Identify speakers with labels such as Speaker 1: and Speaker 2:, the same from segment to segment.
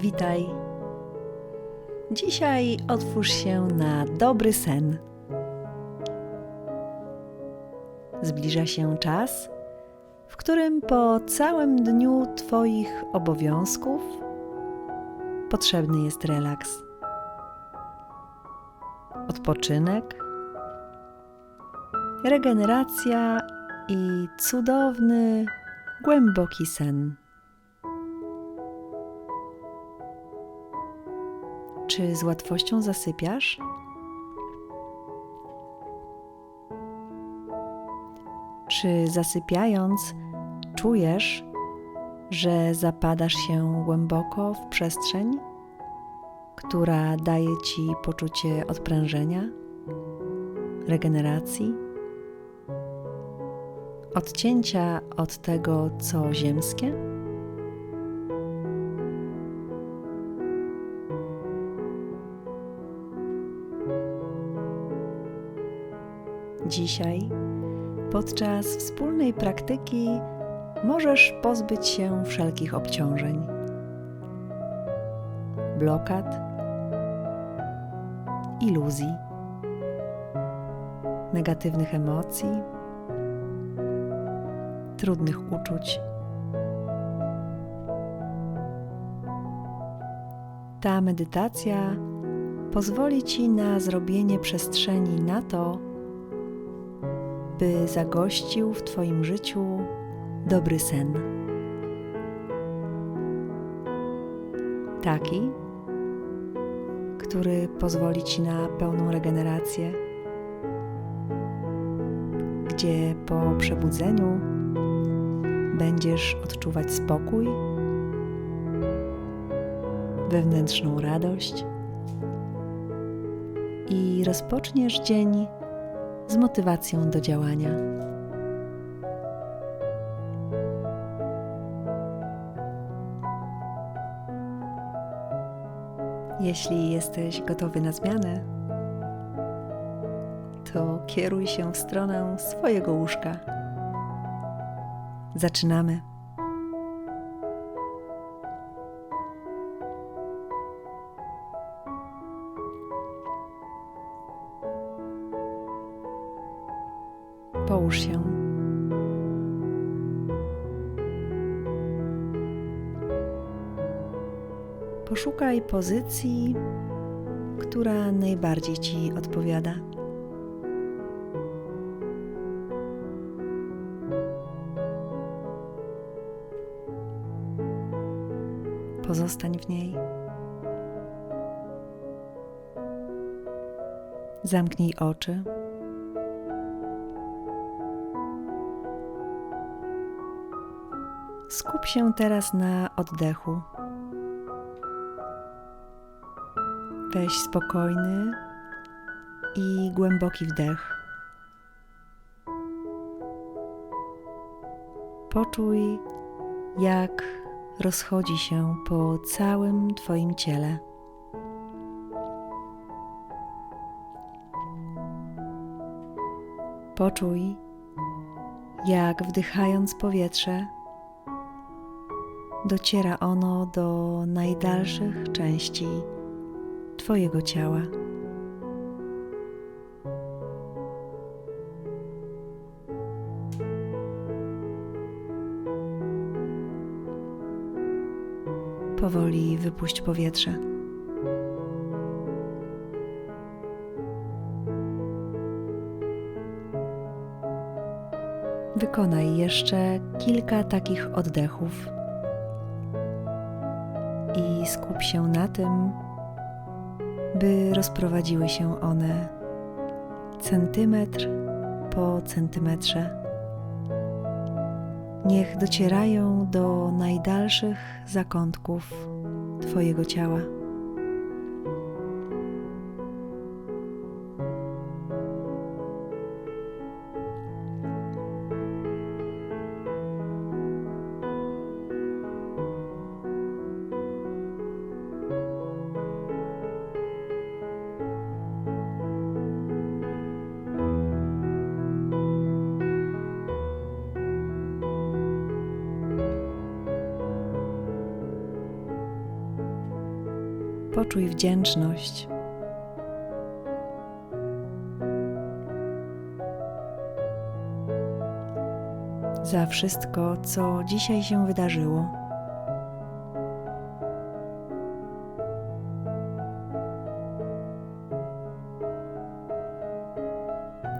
Speaker 1: Witaj. Dzisiaj otwórz się na dobry sen. Zbliża się czas, w którym po całym dniu Twoich obowiązków potrzebny jest relaks, odpoczynek, regeneracja i cudowny, głęboki sen. Czy z łatwością zasypiasz? Czy zasypiając czujesz, że zapadasz się głęboko w przestrzeń, która daje ci poczucie odprężenia, regeneracji, odcięcia od tego, co ziemskie? Dzisiaj, podczas wspólnej praktyki, możesz pozbyć się wszelkich obciążeń, blokad, iluzji, negatywnych emocji, trudnych uczuć. Ta medytacja pozwoli Ci na zrobienie przestrzeni na to, by zagościł w Twoim życiu dobry sen. Taki, który pozwoli Ci na pełną regenerację, gdzie po przebudzeniu będziesz odczuwać spokój, wewnętrzną radość i rozpoczniesz dzień z motywacją do działania. Jeśli jesteś gotowy na zmianę, to kieruj się w stronę swojego łóżka. Zaczynamy. Połóż się. Poszukaj pozycji, która najbardziej Ci odpowiada. Pozostań w niej. Zamknij oczy. Skup się teraz na oddechu. Weź spokojny i głęboki wdech. Poczuj, jak rozchodzi się po całym Twoim ciele. Poczuj, jak wdychając powietrze, dociera ono do najdalszych części Twojego ciała. Powoli wypuść powietrze. Wykonaj jeszcze kilka takich oddechów skup się na tym, by rozprowadziły się one centymetr po centymetrze. Niech docierają do najdalszych zakątków Twojego ciała. Poczuj wdzięczność. Za wszystko, co dzisiaj się wydarzyło.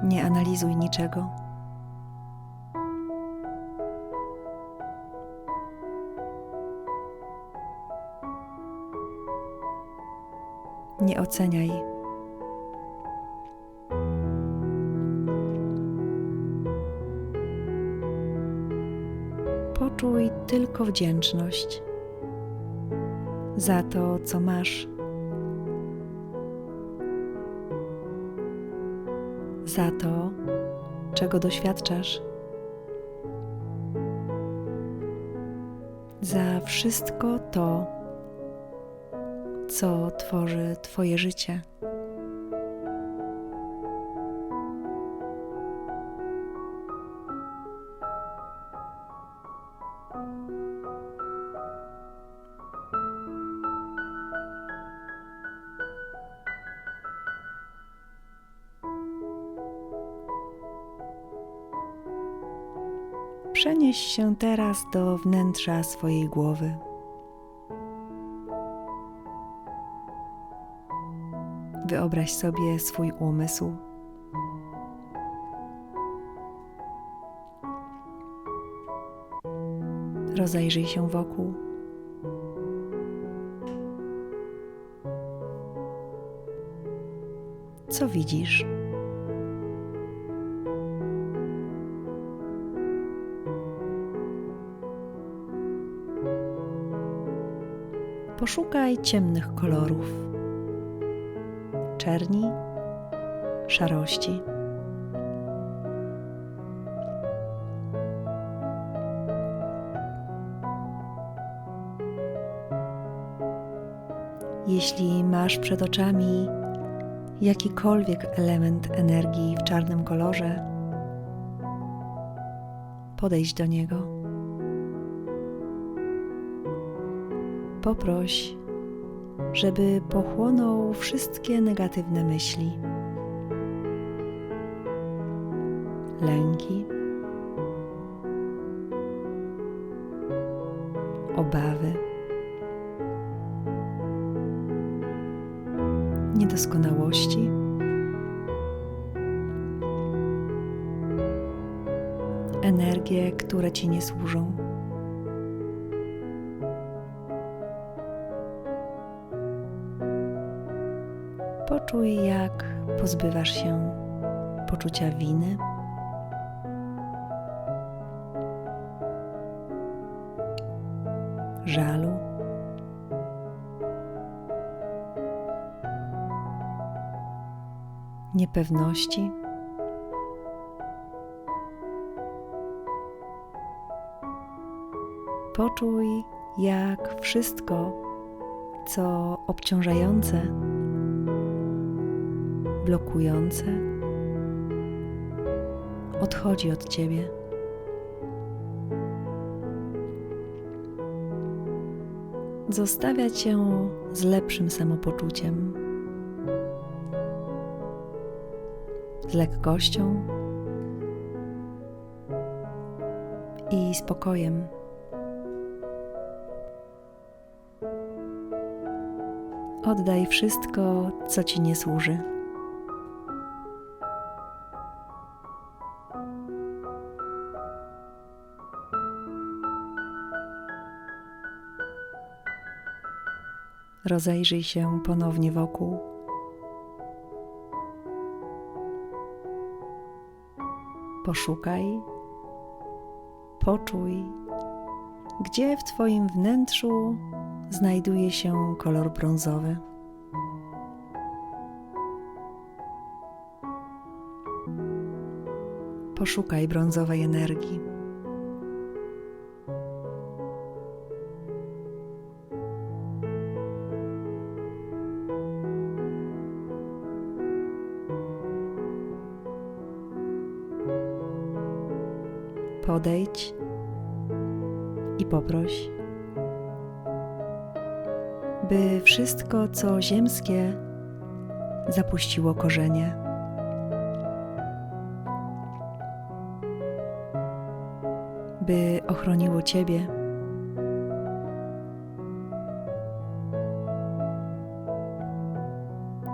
Speaker 1: Nie analizuj niczego. Nie oceniaj. Poczuj tylko wdzięczność za to, co masz, za to, czego doświadczasz, za wszystko to, co tworzy Twoje życie. Przenieś się teraz do wnętrza swojej głowy. Wyobraź sobie swój umysł. Rozejrzyj się wokół. Co widzisz? Poszukaj ciemnych kolorów, czerni, szarości. Jeśli masz przed oczami jakikolwiek element energii w czarnym kolorze, podejdź do niego. Poproś, żeby pochłonął wszystkie negatywne myśli, lęki, obawy, niedoskonałości. Energie, które ci nie służą. Poczuj, jak pozbywasz się poczucia winy. Żalu. Niepewności. Poczuj, jak wszystko, co obciążające, blokujące, odchodzi od ciebie. Zostawia cię z lepszym samopoczuciem, z lekkością i spokojem. Oddaj wszystko, co ci nie służy. Rozejrzyj się ponownie wokół. Poszukaj, poczuj, gdzie w Twoim wnętrzu znajduje się kolor brązowy. Poszukaj brązowej energii. Podejdź i poproś by wszystko, co ziemskie, zapuściło korzenie. By ochroniło Ciebie.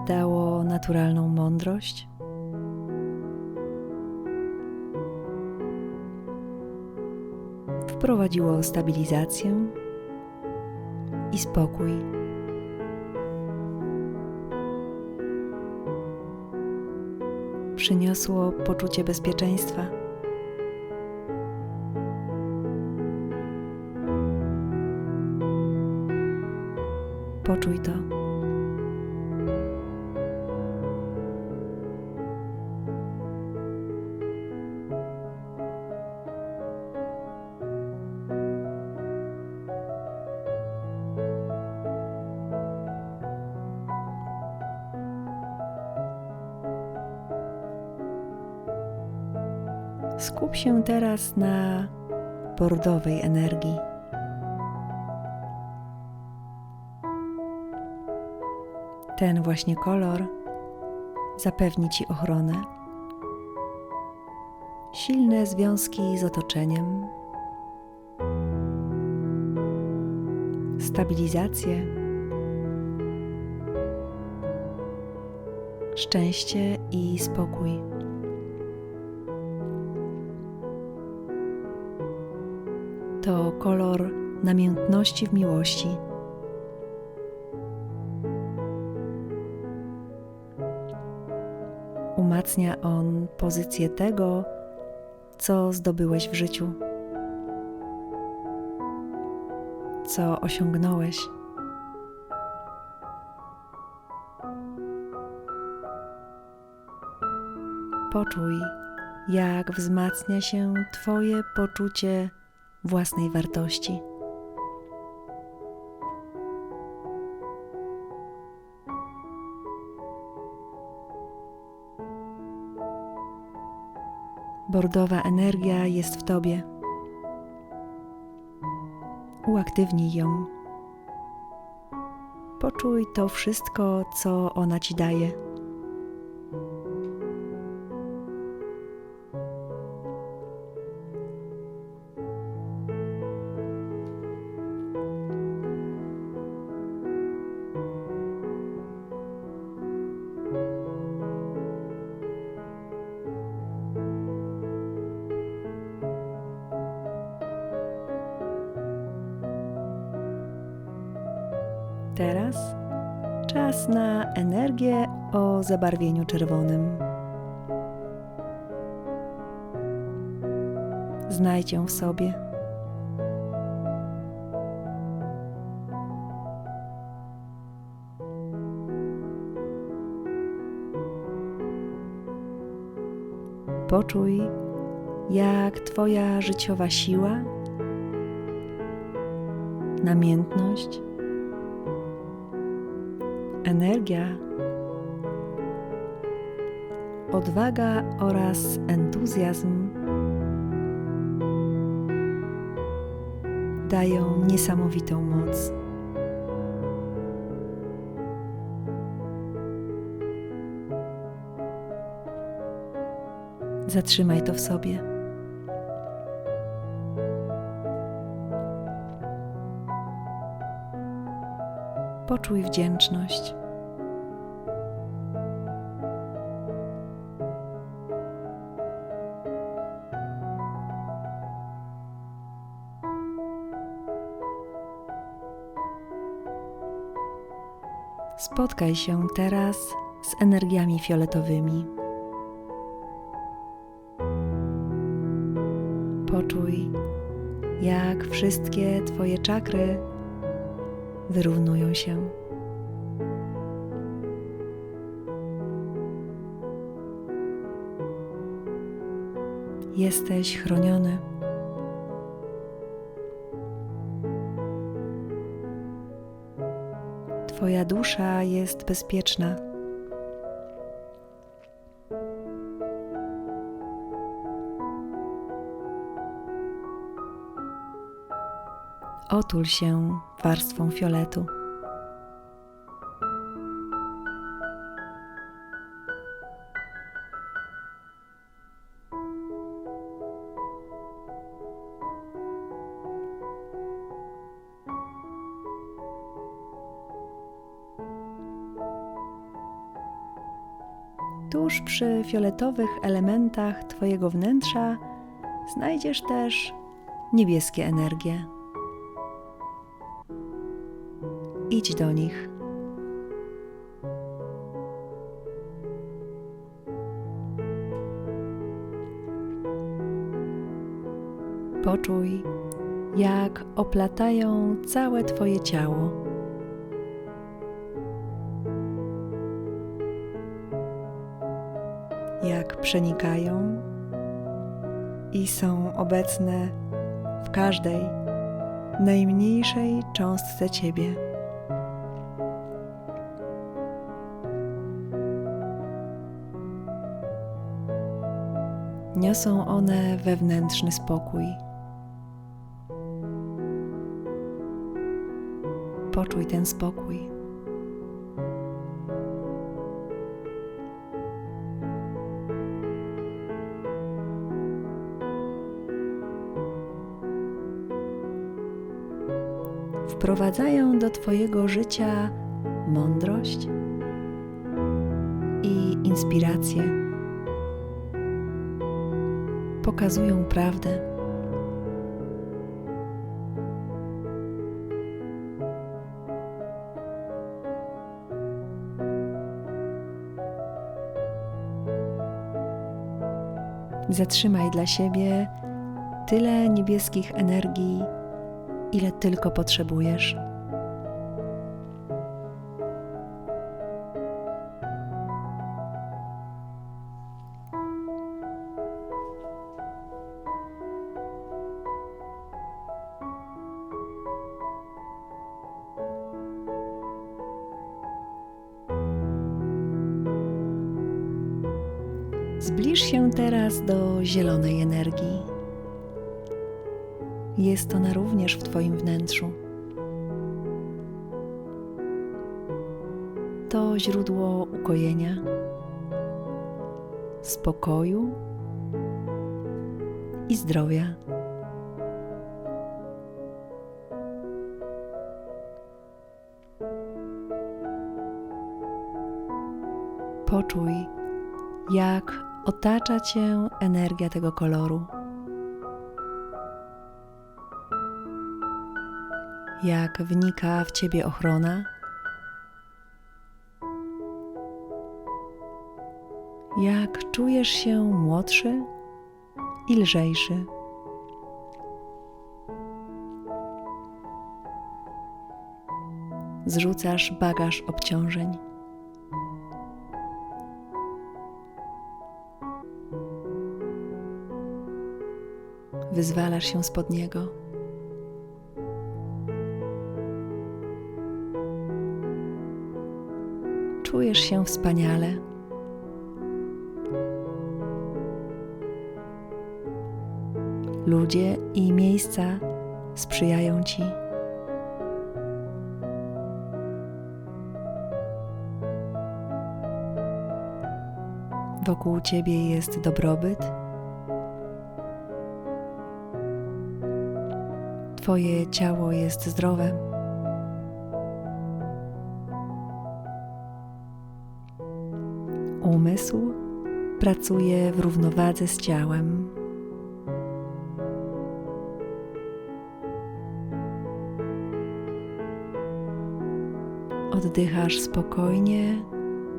Speaker 1: Dało naturalną mądrość. Wprowadziło stabilizację i spokój. Przyniosło poczucie bezpieczeństwa. Poczuj to. Się teraz na bordowej energii. Ten właśnie kolor zapewni Ci ochronę, silne związki z otoczeniem, stabilizację, szczęście i spokój. To kolor namiętności w miłości. Umacnia on pozycję tego, co zdobyłeś w życiu, co osiągnąłeś. Poczuj, jak wzmacnia się Twoje poczucie własnej wartości. Bordowa energia jest w Tobie. Uaktywnij ją. Poczuj to wszystko, co ona Ci daje. Zabarwieniu czerwonym. Znajdź ją w sobie. Poczuj, jak Twoja życiowa siła, namiętność, energia, odwaga oraz entuzjazm dają niesamowitą moc. Zatrzymaj to w sobie. Poczuj wdzięczność. Spotkaj się teraz z energiami fioletowymi. Poczuj, jak wszystkie Twoje czakry wyrównują się. Jesteś chroniony. Twoja dusza jest bezpieczna. Otul się warstwą fioletu. Tuż przy fioletowych elementach Twojego wnętrza znajdziesz też niebieskie energie. Idź do nich. Poczuj, jak oplatają całe Twoje ciało. Przenikają i są obecne w każdej najmniejszej cząstce Ciebie. Niosą one wewnętrzny spokój. Poczuj ten spokój. Wprowadzają do Twojego życia mądrość i inspirację. Pokazują prawdę. Zatrzymaj dla siebie tyle niebieskich energii, ile tylko potrzebujesz. Jak otacza Cię energia tego koloru. Jak wnika w Ciebie ochrona. Jak czujesz się młodszy i lżejszy. Zrzucasz bagaż obciążeń. Wyzwalasz się spod niego. Czujesz się wspaniale. Ludzie i miejsca sprzyjają ci. Wokół ciebie jest dobrobyt Twoje ciało jest zdrowe. Umysł pracuje w równowadze z ciałem. Oddychasz spokojnie,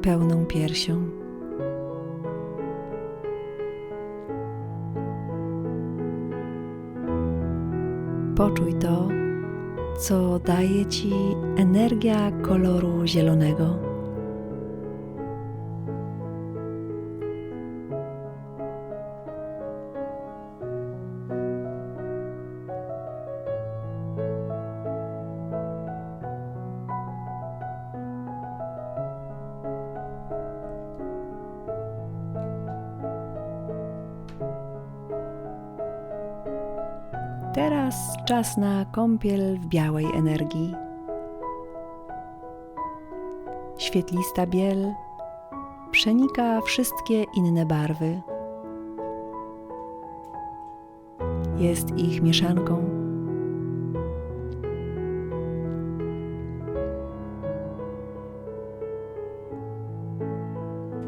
Speaker 1: pełną piersią. Poczuj to, co daje ci energia koloru zielonego. Teraz czas na kąpiel w białej energii. Świetlista biel przenika wszystkie inne barwy. Jest ich mieszanką.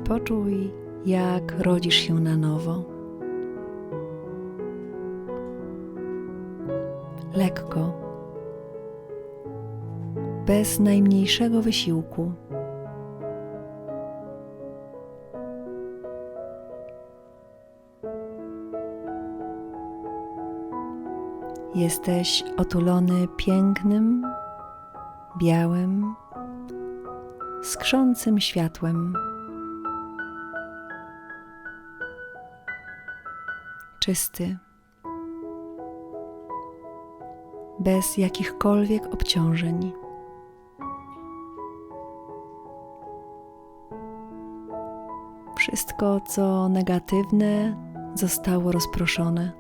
Speaker 1: Poczuj, jak rodzisz się na nowo. Bez najmniejszego wysiłku. Jesteś otulony pięknym, białym, skrzącym światłem. Czysty, bez jakichkolwiek obciążeń. Wszystko, co negatywne, zostało rozproszone.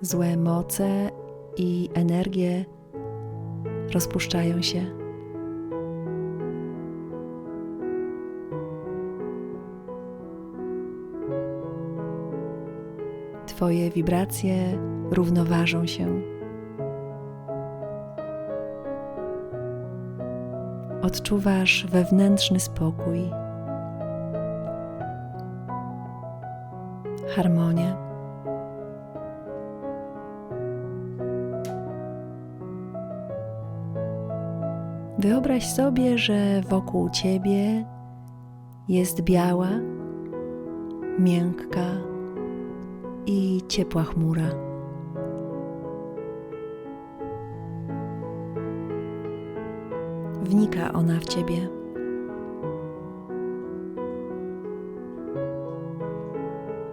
Speaker 1: Złe moce i energie rozpuszczają się. Twoje wibracje równoważą się. Odczuwasz wewnętrzny spokój, harmonię. Wyobraź sobie, że wokół ciebie jest biała, miękka i ciepła chmura. Ona w ciebie.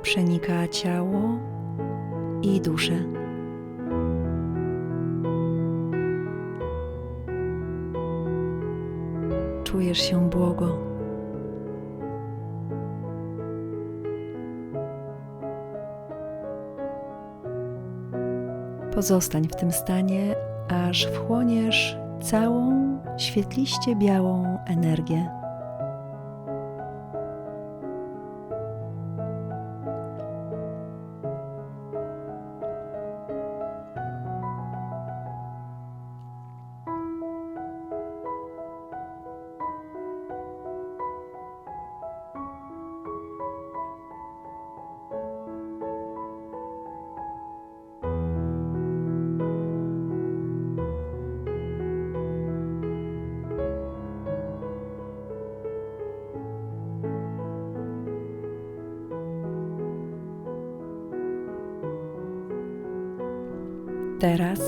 Speaker 1: Przenika ciało i duszę. Czujesz się błogo. Pozostań w tym stanie, aż wchłoniesz całą świetliście białą energię. Teraz,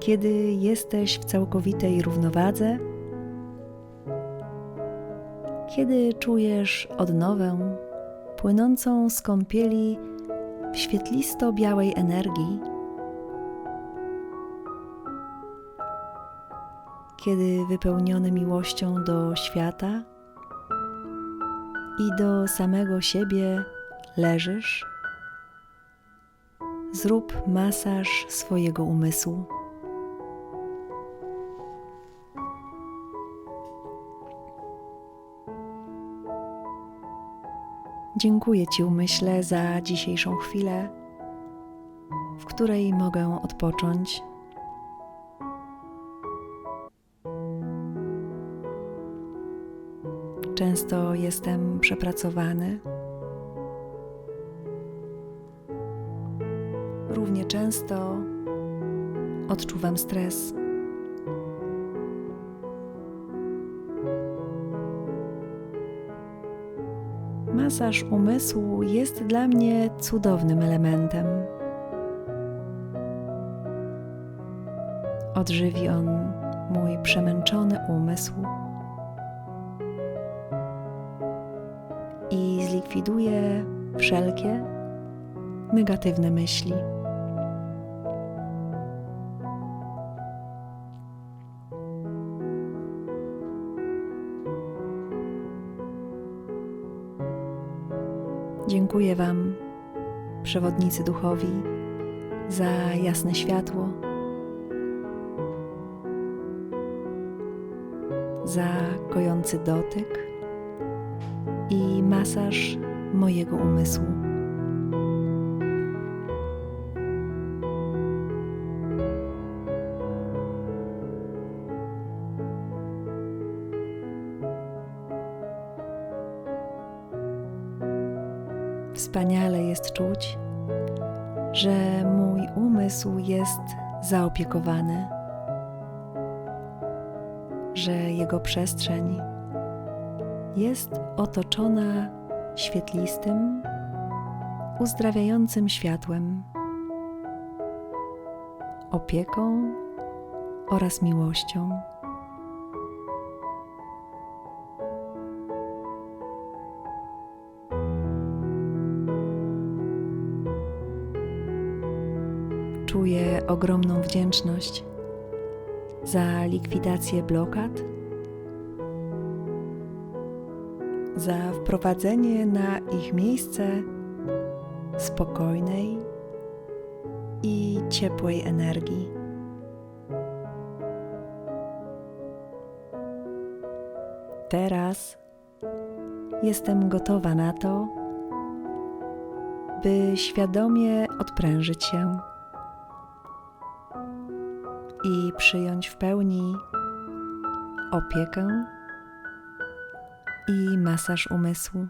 Speaker 1: kiedy jesteś w całkowitej równowadze, kiedy czujesz odnowę płynącą z kąpieli w świetlisto-białej energii, kiedy wypełniony miłością do świata i do samego siebie leżysz, zrób masaż swojego umysłu. Dziękuję Ci, umyśle, za dzisiejszą chwilę, w której mogę odpocząć. Często jestem przepracowany. Często odczuwam stres. Masaż umysłu jest dla mnie cudownym elementem. Odżywi on mój przemęczony umysł i zlikwiduje wszelkie negatywne myśli. Dziękuję Wam, przewodnicy duchowi, za jasne światło, za kojący dotyk i masaż mojego umysłu. Jest zaopiekowany, że jego przestrzeń jest otoczona świetlistym, uzdrawiającym światłem, opieką oraz miłością. Czuję ogromną wdzięczność za likwidację blokad, za wprowadzenie na ich miejsce spokojnej i ciepłej energii. Teraz jestem gotowa na to, by świadomie odprężyć się przyjąć w pełni opiekę i masaż umysłu.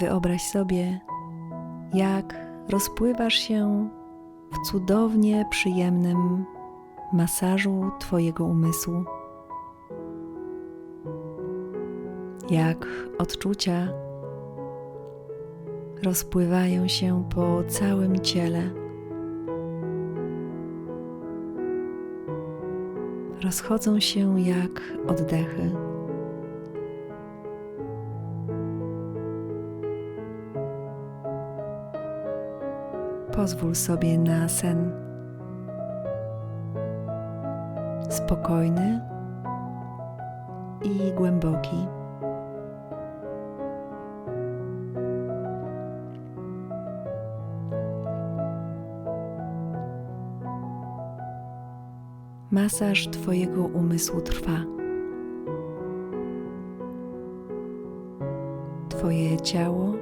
Speaker 1: Wyobraź sobie, jak rozpływasz się w cudownie przyjemnym masażu Twojego umysłu. Jak odczucia rozpływają się po całym ciele. Rozchodzą się jak oddechy. Pozwól sobie na sen spokojny i głęboki. Masaż Twojego umysłu trwa. Twoje ciało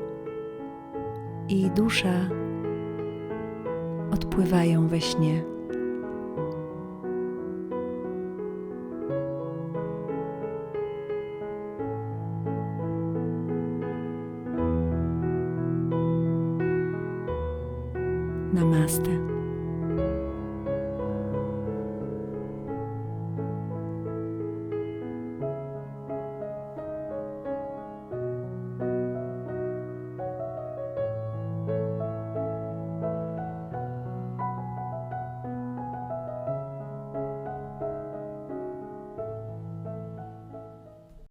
Speaker 1: i dusza odpływają we śnie.